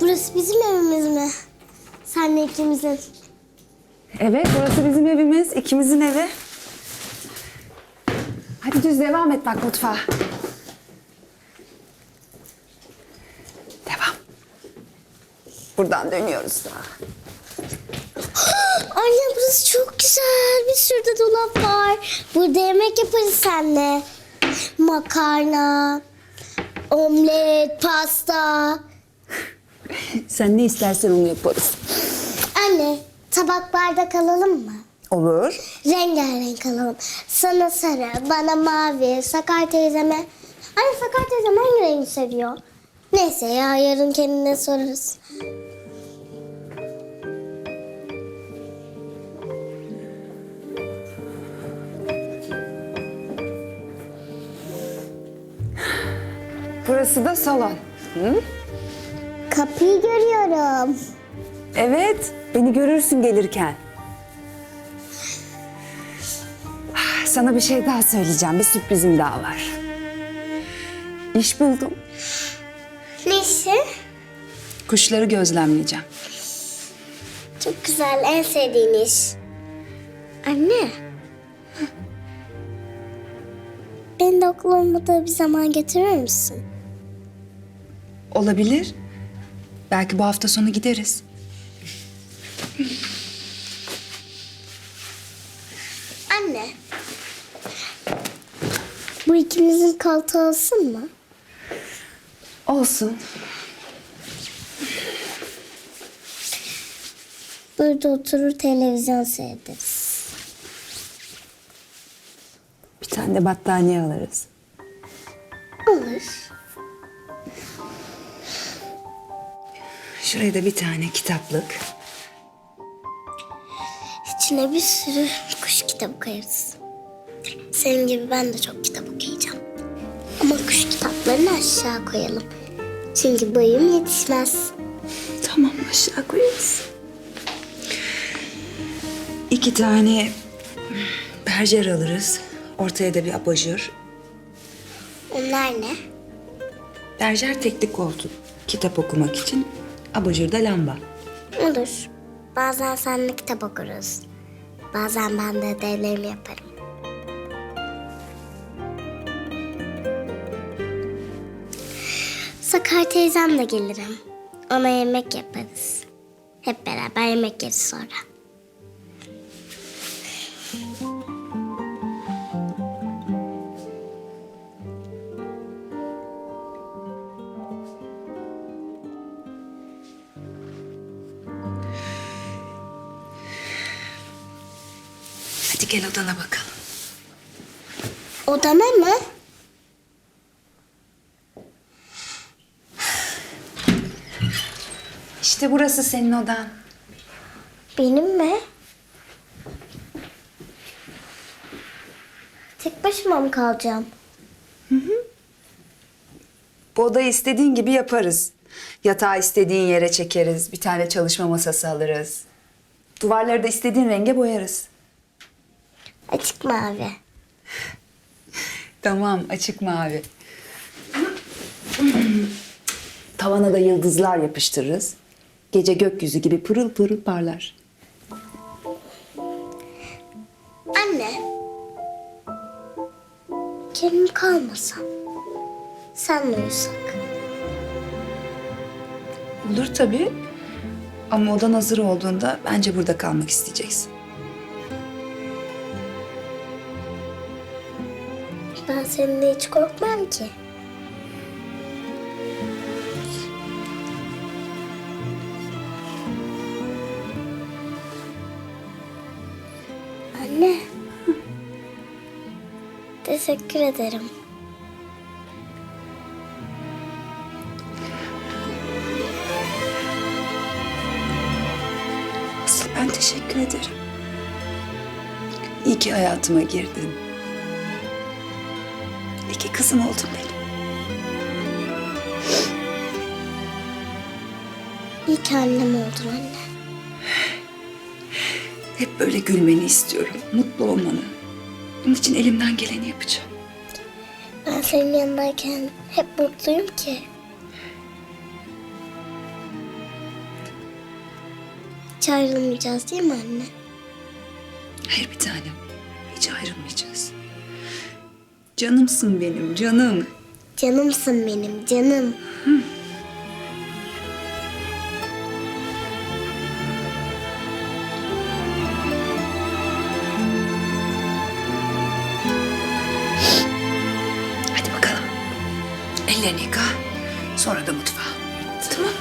Burası bizim evimiz mi? Senle ikimizin. Evet, burası bizim evimiz, ikimizin evi. Hadi düz devam et bak mutfağa. Devam. Buradan dönüyoruz daha. Anne burası çok güzel. Bir sürü de dolap var. Burada yemek yaparız seninle. Makarna, omlet, pasta. Sen ne istersen onu yaparız. Anne tabak bardak alalım mı? Olur. Rengarenk alalım. Sana sarı, bana mavi, Sakar teyzeme... Anne Sakar teyzem hangi rengi seviyor? Neyse ya yarın kendine sorarız. Burası da salon. Hı? Kapıyı görüyorum. Evet, beni görürsün gelirken. Sana bir şey daha söyleyeceğim, bir sürprizim daha var. İş buldum. Ne işi? Kuşları gözlemleyeceğim. Çok güzel, en sevdiğin iş. Anne. Beni de okul olmadığı bir zaman getirir misin? Olabilir. Belki bu hafta sonu gideriz. Anne. Bu ikimizin koltuğu olsun mu? Olsun. Burada oturur televizyon seyrederiz. Bir tane de battaniye alırız. Olur. Şuraya da bir tane kitaplık. İçine bir sürü kuş kitabı koyarız. Senin gibi ben de çok kitap okuyacağım. Ama kuş kitaplarını aşağı koyalım. Çünkü boyum yetişmez. Tamam aşağı koyarız. İki tane berjer alırız. Ortaya da bir abajur. Onlar ne? Berjer tekli koltuk. Kitap okumak için. Abajur da lamba. Olur. Bazen seninle kitap okuruz. Bazen ben de ödevlerimi yaparım. Sakar teyzemle gelirim. Ona yemek yaparız. Hep beraber yemek yeriz sonra. Hadi gel odana bakalım. Odama mı? İşte burası senin odan. Benim mi? Tek başıma mı kalacağım? Bu odayı istediğin gibi yaparız. Yatağı istediğin yere çekeriz. Bir tane çalışma masası alırız. Duvarları da istediğin renge boyarız. Açık mavi. Tamam, açık mavi. Tavana da yıldızlar yapıştırırız. Gece gökyüzü gibi pırıl pırıl parlar. Anne. Kendim kalmasam. Senle uyusak. Olur tabii. Ama odan hazır olduğunda bence burada kalmak isteyeceksin. Ben seninle hiç korkmam ki. Anne. Teşekkür ederim. Asıl ben teşekkür ederim. İyi ki hayatıma girdin. İyi ki kızım oldun benim. İyi ki annem oldun anne. Hep böyle gülmeni istiyorum. Mutlu olmanı. Bunun için elimden geleni yapacağım. Ben senin yanındayken hep mutluyum ki. hiç ayrılmayacağız değil mi anne? Hayır bir tanem. Hiç ayrılmayacağız. Canımsın benim canım. Canımsın benim canım. Hadi bakalım. Ellerini yıka. Sonra da mutfağa. Tamam.